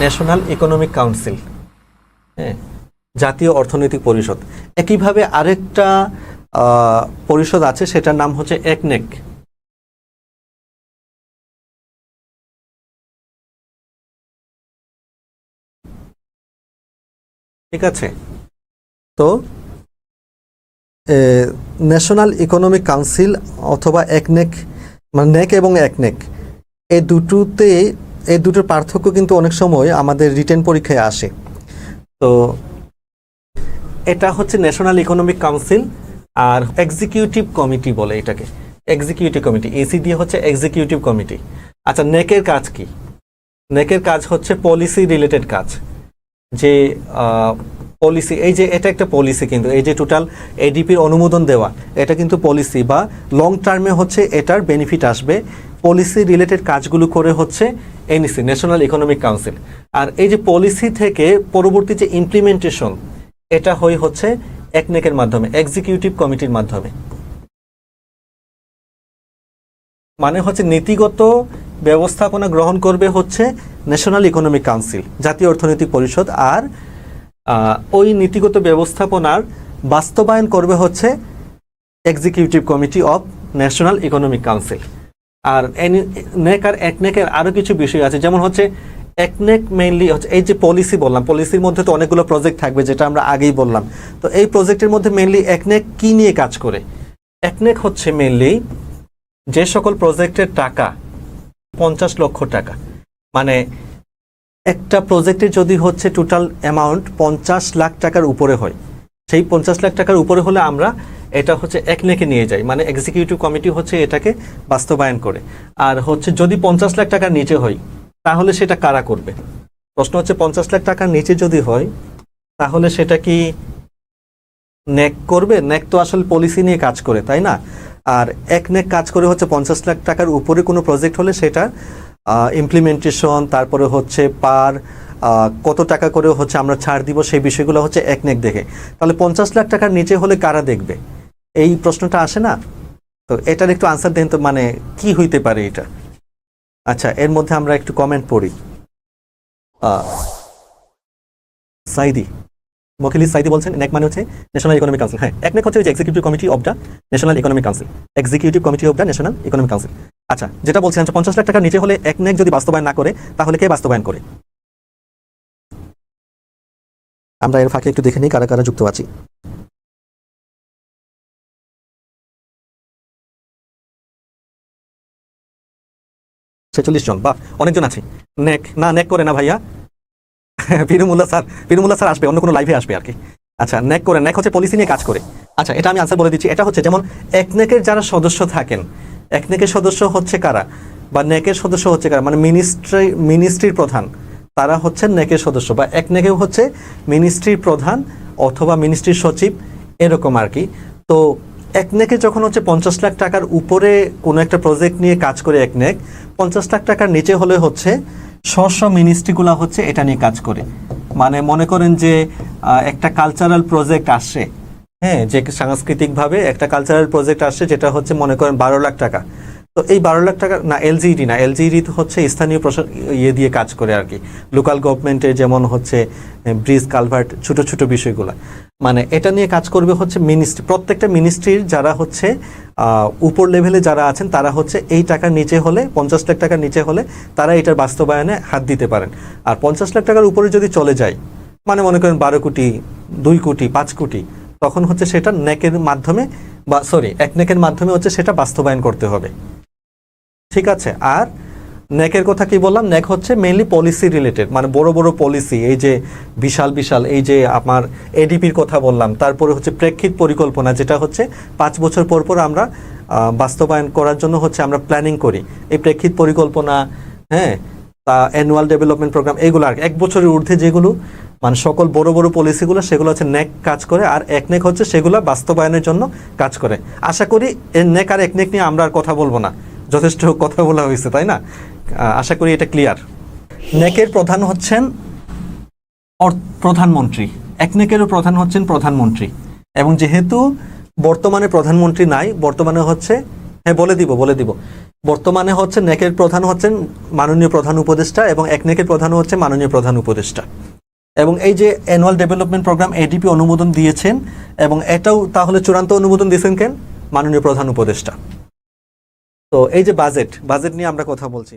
National economic council হ্যাঁ জাতীয় অর্থনৈতিক পরিষদ। একইভাবে আরেকটা পরিষদ আছে, সেটার নাম হচ্ছে একনেক ঠিক আছে? তো ন্যাশনাল ইকোনমিক কাউন্সিল অথবা একনেক মানে নেক এবং একনেক এই দুটোতে এই দুটোর পার্থক্য কিন্তু অনেক সময় আমাদের রিটেন পরীক্ষায় আসে। তো এটা হচ্ছে ন্যাশনাল ইকোনমিক কাউন্সিল আর এক্সিকিউটিভ কমিটি বলে এটাকে। এক্সিকিউটিভ কমিটি এসি দিয়ে হচ্ছে এক্সিকিউটিভ কমিটি আচ্ছা নেকের কাজ কি? নেকের কাজ হচ্ছে পলিসি রিলেটেড কাজ। যে পলিসি এই যে এটা একটা পলিসি কিন্তু, এই যে টোটাল এডিপির অনুমোদন দেওয়া, এটা কিন্তু পলিসি বা লং টার্মে হচ্ছে এটার বেনিফিট আসবে। পলিসি রিলেটেড কাজগুলো করে হচ্ছে এনইসি ন্যাশনাল ইকোনমিক কাউন্সিল আর এই যে পলিসি থেকে পরবর্তী যে ইমপ্লিমেন্টেশন এটা হয়ে হচ্ছে একনেকের মাধ্যমে এক্সিকিউটিভ কমিটির মাধ্যমে। মানে হচ্ছে নীতিগত ব্যবস্থাপনা গ্রহণ করবে হচ্ছে ন্যাশনাল ইকোনমিক কাউন্সিল জাতীয় অর্থনৈতিক পরিষদ, আর ওই নীতিগত ব্যবস্থাপনার বাস্তবায়ন করবে হচ্ছে executive committee of national economic council আর নেক আর একনেকের আরও কিছু বিষয় আছে। যেমন হচ্ছে একনেক মেইনলি হচ্ছে, এই যে পলিসি বললাম পলিসির মধ্যে তো অনেকগুলো প্রজেক্ট থাকবে, যেটা আমরা আগেই বললাম। তো এই প্রজেক্টের মধ্যে মেইনলি একনেক কি নিয়ে কাজ করে? একনেক হচ্ছে মেইনলি যে সকল প্রজেক্টের টাকা, পঞ্চাশ লক্ষ টাকা মানে একটা প্রজেক্টে যদি হচ্ছে টোটাল অ্যামাউন্ট পঞ্চাশ লাখ টাকার উপরে হয়, সেই পঞ্চাশ লাখ টাকার উপরে হলে আমরা এটা হচ্ছে একনেকে নিয়ে যায়। মানে এক্সিকিউটিভ কমিটি হচ্ছে এটাকে বাস্তবায়ন করে। আর হচ্ছে যদি পঞ্চাশ লাখ টাকার নিচে হয়, তাহলে সেটা কারা করবে? প্রশ্ন হচ্ছে পঞ্চাশ লাখ টাকার নিচে যদি হয়, তাহলে সেটা কি নেক করবে? নেক তো আসলে পলিসি নিয়ে কাজ করে, তাই না? আর এক নেক কাজ করে হচ্ছে পঞ্চাশ লাখ টাকার উপরে কোনো প্রজেক্ট হলে সেটা ইমপ্লিমেন্টেশন তারপরে হচ্ছে পার কত টাকা করে হচ্ছে আমরা ছাড় দিব, সেই বিষয়গুলো হচ্ছে এক নেক দেখে। তাহলে পঞ্চাশ লাখ টাকার নিচে হলে কারা দেখবে? এই প্রশ্নটা আসে না? তো এটার একটু আনসার দেন তো মানে কি হইতে পারে এটা? আচ্ছা এর মধ্যে আমরা একটু কমেন্ট পড়ি। সাইদি মখিলি সাইদি বলছেন নেক মানে হচ্ছে ন্যাশনাল ইকোনমিক কাউন্সিল হ্যাঁ একনেক হচ্ছে executive committee of the national economic council executive committee of the national economic council আচ্ছা যেটা বলছিলাম যে পঞ্চাশ লাখ টাকার নিচে হলে একনেক যদি বাস্তবায়ন না করে, তাহলে কে বাস্তবায়ন করে? আমরা এর ফাঁকে একটু দেখে নিই কারা কারা যুক্ত আছি। ছেচল্লিশ জন বা অনেকজন আছে। নেক, না, নেক করে না ভাইয়া। পিরুমুল্লা স্যার পিরুমুল্লা স্যার আসবে, অন্য কোনো লাইভে আসবে আর কি। আচ্ছা নেক করে, নেক হচ্ছে পলিসি নিয়ে কাজ করে। আচ্ছা এটা আমি আনসার বলে দিচ্ছি, এটা হচ্ছে যেমন একনেকের যারা সদস্য থাকেন, একনেকের সদস্য হচ্ছে কারা? বা নেকের সদস্য হচ্ছে কারা? মানে মিনিস্ট্রি মিনিস্ট্রির প্রধান, তারা হচ্ছেন নেকের সদস্য, বা একনেকেও হচ্ছে মিনিস্ট্রির প্রধান অথবা মিনিস্ট্রির সচিব, এরকম আর কি। তো একনেকে যখন হচ্ছে পঞ্চাশ লাখ টাকার উপরে কোনো একটা প্রজেক্ট নিয়ে কাজ করে একনেক, পঞ্চাশ লাখ টাকার নিচে হলে হচ্ছে স্ব মিনিস্ট্রিগুলো হচ্ছে এটা নিয়ে কাজ করে। মানে মনে করেন যে একটা কালচারাল প্রজেক্ট আসে হ্যাঁ যে সাংস্কৃতিকভাবে একটা কালচারাল প্রজেক্ট আসে, যেটা হচ্ছে মনে করেন বারো লাখ টাকা। তো এই বারো লাখ টাকা, না এলজিডি না এলজিডি হচ্ছে স্থানীয় প্রশা ইয়ে দিয়ে কাজ করে আর কি। লোকাল গভর্নমেন্টের যেমন হচ্ছে ব্রিজ কালভার্ট ছোট ছোট বিষয়গুলো। মানে এটা নিয়ে কাজ করবে হচ্ছে মিনিস্ট্রি প্রত্যেকটা মিনিস্ট্রির যারা হচ্ছে উপর লেভেলে যারা আছেন, তারা হচ্ছে এই টাকার নিচে হলে, পঞ্চাশ লাখ টাকার নিচে হলে, তারা এটার বাস্তবায়নে হাত দিতে পারেন। আর পঞ্চাশ লাখ টাকার উপরে যদি চলে যায় মানে মনে করেন বারো কোটি, দুই কোটি, পাঁচ কোটি, তখন হচ্ছে সেটা নেকের মাধ্যমে বা সরি এক নেকের মাধ্যমে হচ্ছে সেটা বাস্তবায়ন করতে হবে। ঠিক আছে, আর নেকের কথা কি বললাম? নেক হচ্ছে মেইনলি পলিসি রিলেটেড মানে বড় বড় পলিসি এই যে বিশাল বিশাল, এই যে আমার এডিপির কথা বললাম, তারপরে হচ্ছে প্রেক্ষিত পরিকল্পনা, যেটা হচ্ছে পাঁচ বছর পর পর আমরা বাস্তবায়ন করার জন্য হচ্ছে আমরা প্ল্যানিং করি। এই প্রেক্ষিত পরিকল্পনা হ্যাঁ তা অ্যানুয়াল ডেভেলপমেন্ট প্রোগ্রাম এগুলো আর এক বছরের ঊর্ধ্বে যেগুলো মানে সকল বড় বড় পলিসিগুলো সেগুলো হচ্ছে নেক কাজ করে, আর এক নেক হচ্ছে সেগুলো বাস্তবায়নের জন্য কাজ করে। আশা করি এর নেক আর এক নেক নিয়ে আমরা আর কথা বলব না। যথেষ্ট কথা বলা হয়েছে, তাই না? আশা করি এটা ক্লিয়ার নেকের প্রধান হচ্ছেন প্রধানমন্ত্রী। একনেকেরও প্রধান হচ্ছেন প্রধানমন্ত্রী। এবং যেহেতু বর্তমানে প্রধানমন্ত্রী নাই, বর্তমানে হচ্ছে হ্যাঁ বলে দিব বলে দিব। বর্তমানে হচ্ছে নেকের প্রধান হচ্ছেন মাননীয় প্রধান উপদেষ্টা এবং এক নেকের প্রধান হচ্ছে মাননীয় প্রধান উপদেষ্টা। এবং এই যে অ্যানুয়াল ডেভেলপমেন্ট প্রোগ্রাম এডিপি অনুমোদন দিয়েছেন, এবং এটাও তাহলে চূড়ান্ত অনুমোদন দিয়েছেন কেন? মাননীয় প্রধান উপদেষ্টা। তো এই যে বাজেট বাজেট নিয়ে আমরা কথা বলছি।